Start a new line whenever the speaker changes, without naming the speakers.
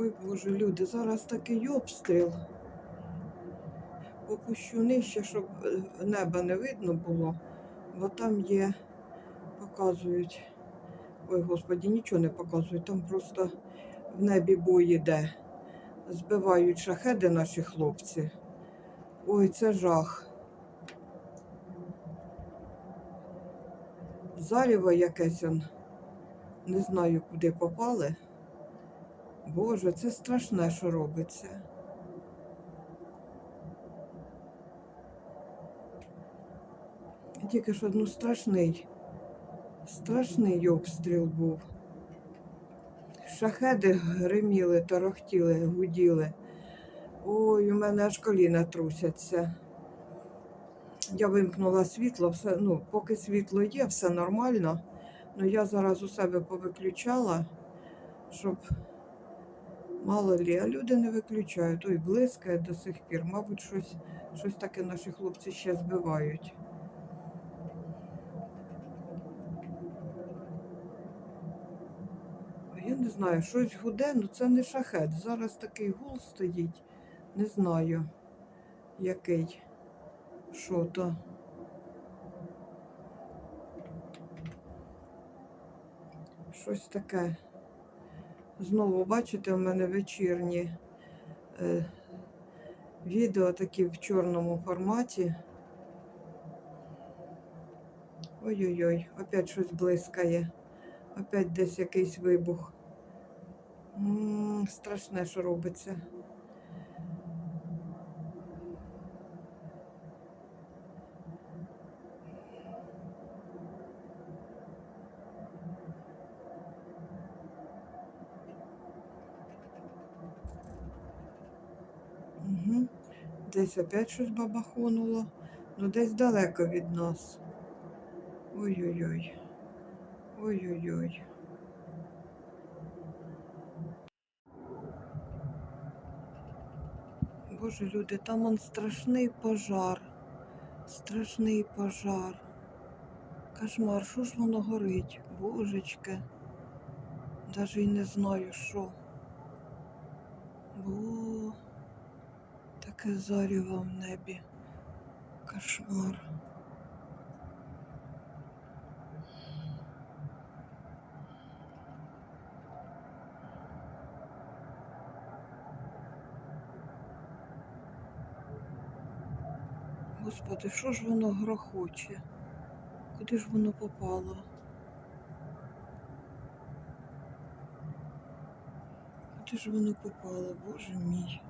Ой Боже, люди, зараз такий обстріл. Опущу нижче, щоб е, неба не видно було, бо там є, показують. Ой, Господі, нічого не показують, там просто в небі бой іде. Збивають шахеди наші хлопці. Ой, це жах. Заріво якесь он. Не знаю, куди попали. Боже, це страшне, що робиться. Тільки що ну страшний, страшний обстріл був. Шахеди гриміли, торохтіли, гуділи. Ой, у мене аж коліна трусяться. Я вимкнула світло, все, ну, поки світло є, все нормально. Ну я зараз у себе повиключала, щоб мало лі, а люди не виключають. Ой, блискає до сих пір. Мабуть, щось, щось таке наші хлопці ще збивають. Я не знаю, щось гуде, ну це не шахет. Зараз такий гул стоїть. Не знаю, який. Що то. Щось таке. Знову бачите, у мене вечірні е, відео такі в чорному форматі. Ой-ой-ой, опять щось блискає. Опять десь якийсь вибух. М, страшне, що робиться. Десь опять щось бабахонуло. Ну десь далеко від нас. Ой-ой-ой. Ой-ой-ой. Боже, люди, там он страшний пожар. Страшний пожар. Кошмар, що ж воно горить? Божечки. Даже й не знаю, що. Бо таке заріво в небі. Кошмар. Господи, що ж воно грохоче? Куди ж воно попало? Куди ж воно попало, Боже мій?